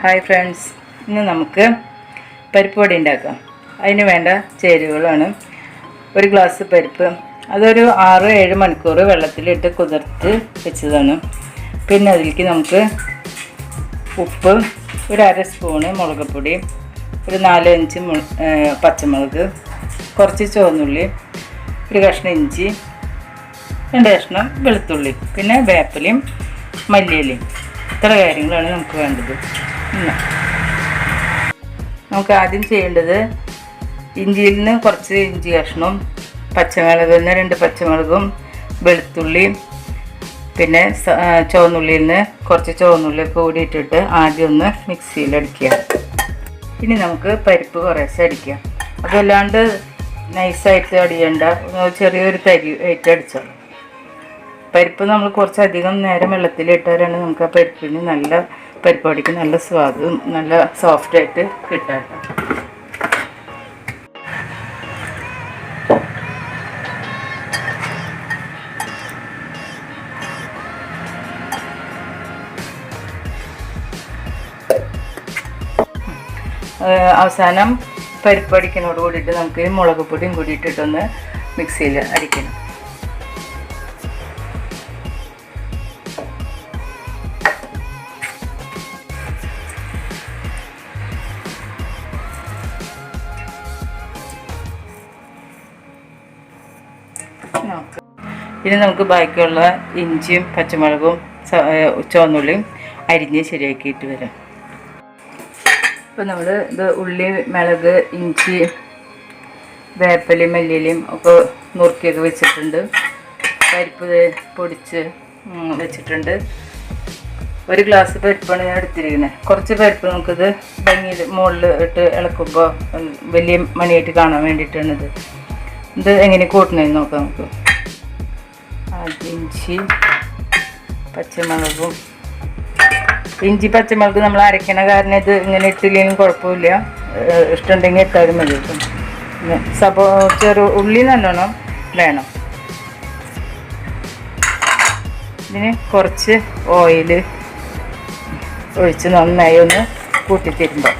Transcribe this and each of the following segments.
Hi friends ഇന്ന് നമുക്ക് പരിപ്പ് വട ഉണ്ടാക്കാം. അതിന് വേണ്ട ചേരുവകളാണ്. ഒരു ഗ്ലാസ് പരിപ്പ് അതൊരു ആറ് ഏഴ് മണിക്കൂർ വെള്ളത്തിലിട്ട് കുതിർത്ത് വെച്ചതാണ്. പിന്നെ അതിലേക്ക് നമുക്ക് ഉപ്പ് ഒരു അര സ്പൂണ് മുളകുപൊടി ഒരു നാല് അഞ്ച് പച്ചമുളക് കുറച്ച് ചുവന്നുള്ളി ഒരു കഷ്ണം ഇഞ്ചി രണ്ട് കഷ്ണം വെളുത്തുള്ളി പിന്നെ വേപ്പിലയും മല്ലിയിലയും. ഇത്ര കാര്യങ്ങളാണ് നമുക്ക് വേണ്ടത്. നമുക്ക് ആദ്യം ചെയ്യേണ്ടത് ഇഞ്ചിയിൽ നിന്ന് കുറച്ച് ഇഞ്ചി കഷ്ണവും പച്ചമുളകിൽ രണ്ട് പച്ചമുളകും വെളുത്തുള്ളിയും പിന്നെ ചുവന്നുള്ളിയിൽ നിന്ന് കുറച്ച് ചുവന്നുള്ളിയൊക്കെ കൂടി ഇട്ടിട്ട് ആദ്യം ഒന്ന് മിക്സിയിൽ അടിക്കുക. ഇനി നമുക്ക് പരിപ്പ് കുറേശ്ശെ അടിക്കാം. അതല്ലാണ്ട് നൈസായിട്ട് അടിയണ്ട. ചെറിയൊരു തരി ആയിട്ട് അടിച്ചോളൂ പരിപ്പ് നമ്മൾ കുറച്ചധികം നേരം വെള്ളത്തിലിട്ടാലാണ് നമുക്ക് ആ പരിപ്പിന് നല്ല പരിപ്പ് അടിക്ക് നല്ല സ്വാദും നല്ല സോഫ്റ്റായിട്ട് കിട്ടാം അവസാനം പരിപ്പ് അടിക്കുന്നതോട് കൂടിയിട്ട് നമുക്ക് മുളക് പൊടിയും കൂടിയിട്ടിട്ടൊന്ന് മിക്സിയിൽ അടിക്കണം ഇനി നമുക്ക് ബാക്കിയുള്ള ഇഞ്ചിയും പച്ചമുളകും ചുവന്നുള്ളിയും അരിഞ്ഞ് ശരിയാക്കിയിട്ട് വരാം. ഇപ്പം നമ്മൾ ഇത് ഉള്ളി മുളക് ഇഞ്ചി വേപ്പലയും മല്ലിയിലയും ഒക്കെ നുറുക്കിയൊക്കെ വെച്ചിട്ടുണ്ട്. പരിപ്പ് പൊടിച്ച് വെച്ചിട്ടുണ്ട്. ഒരു ഗ്ലാസ് പരിപ്പാണ് ഞാൻ എടുത്തിരിക്കുന്നത്. കുറച്ച് പരിപ്പ് നമുക്കിത് ഭംഗിയിൽ മുകളിൽ ഇട്ട് ഇളക്കുമ്പോൾ വലിയ മണിയായിട്ട് കാണാൻ വേണ്ടിയിട്ടാണിത്. ഇത് എങ്ങനെ കൂട്ടണമെന്ന് നോക്കാം നമുക്ക്. ആദ്യം ഇഞ്ചി പച്ചമുളകും. ഇഞ്ചി പച്ചമുളക് നമ്മൾ അരയ്ക്കണ കാരണം ഇത് ഇങ്ങനെ ഇട്ടില്ലെങ്കിലും കുഴപ്പമില്ല. ഇഷ്ടമുണ്ടെങ്കിൽ ഇട്ടാലും മതി കിട്ടും. സബോ ചെറു ഉള്ളി നല്ലോണം വേണം. ഇതിന് കുറച്ച് ഓയിൽ ഒഴിച്ച് നന്നായി ഒന്ന് കൂട്ടിത്തരുമ്പോൾ.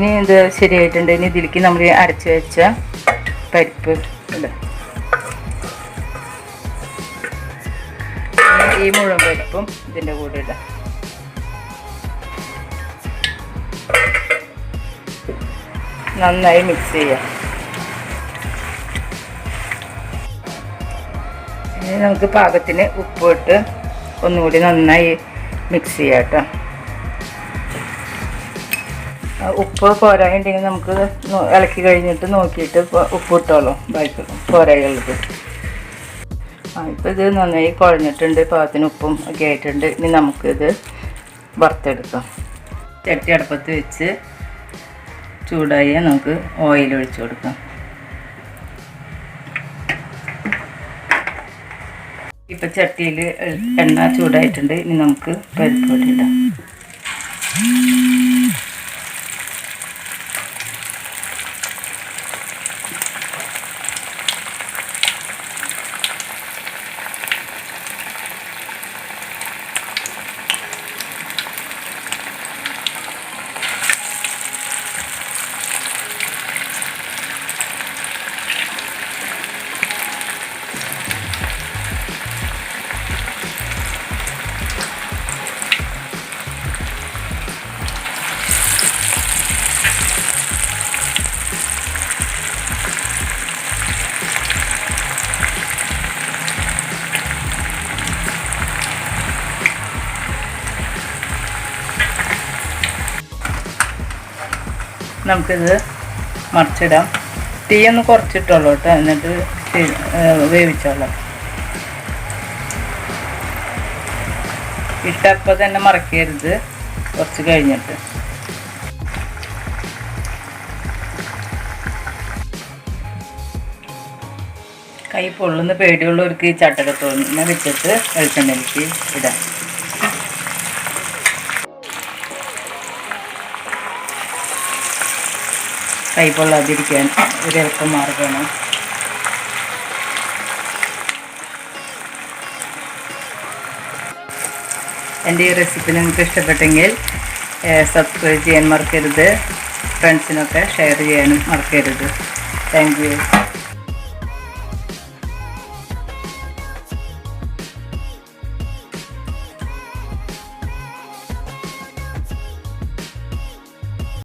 ഇനി ഇത് ശരിയായിട്ടുണ്ട്. ഇനി ഇതിലേക്ക് നമ്മൾ അരച്ച് വെച്ച പരിപ്പ് ഇടാം ഈ മുഴുവൻ പരിപ്പും ഇതിന്റെ കൂടെ ഇടാം. നന്നായി മിക്സ് ചെയ്യാം. ഇനി നമുക്ക് പാകത്തിന് ഉപ്പ് ഇട്ട് ഒന്നുകൂടി നന്നായി മിക്സ് ചെയ്യാം കേട്ടോ. ഉപ്പ് പോരായുണ്ടെങ്കിൽ നമുക്ക് ഇളക്കി കഴിഞ്ഞിട്ട് നോക്കിയിട്ട് ഉപ്പ് ഇട്ടോളൂ. ബാക്കി പോരായുള്ളത് ആ ഇപ്പം ഇത് നന്നായി കുഴഞ്ഞിട്ടുണ്ട്. പാകത്തിന് ഉപ്പും ഒക്കെ ആയിട്ടുണ്ട്. ഇനി നമുക്കിത് വറുത്തെടുക്കാം. ചട്ടി അടുപ്പത്ത് വെച്ച് ചൂടായി നമുക്ക് ഓയിൽ ഒഴിച്ചു കൊടുക്കാം. ഇപ്പം ചട്ടിയിൽ എണ്ണ ചൂടായിട്ടുണ്ട്. ഇനി നമുക്ക് പരിപ്പ് ഇടാം. നമുക്കിത് മറിച്ചിടാം. തീ ഒന്ന് കുറച്ചിട്ടുള്ളൂ കേട്ടോ എന്നിട്ട് വേവിച്ചോളാം. ഇട്ടപ്പോൾ തന്നെ മറക്കരുത്. കുറച്ച് കഴിഞ്ഞിട്ട്. കൈ പൊള്ളുന്ന പേടിയുള്ളവർക്ക് ഈ ചട്ടകത്തോന്നെ വെച്ചിട്ട് വെളിച്ചെണ്ണയിലേക്ക് ഇടാം. കൈ പൊള്ളാതിരിക്കാൻ ഒരു എളുപ്പം മാർഗമാണ്. എന്റെ ഈ റെസിപ്പി നിങ്ങൾക്ക് ഇഷ്ടപ്പെട്ടെങ്കിൽ സബ്സ്ക്രൈബ് ചെയ്യാൻ മറക്കരുത്. ഫ്രണ്ട്സിനൊക്കെ ഷെയർ ചെയ്യാനും മറക്കരുത്. Thank you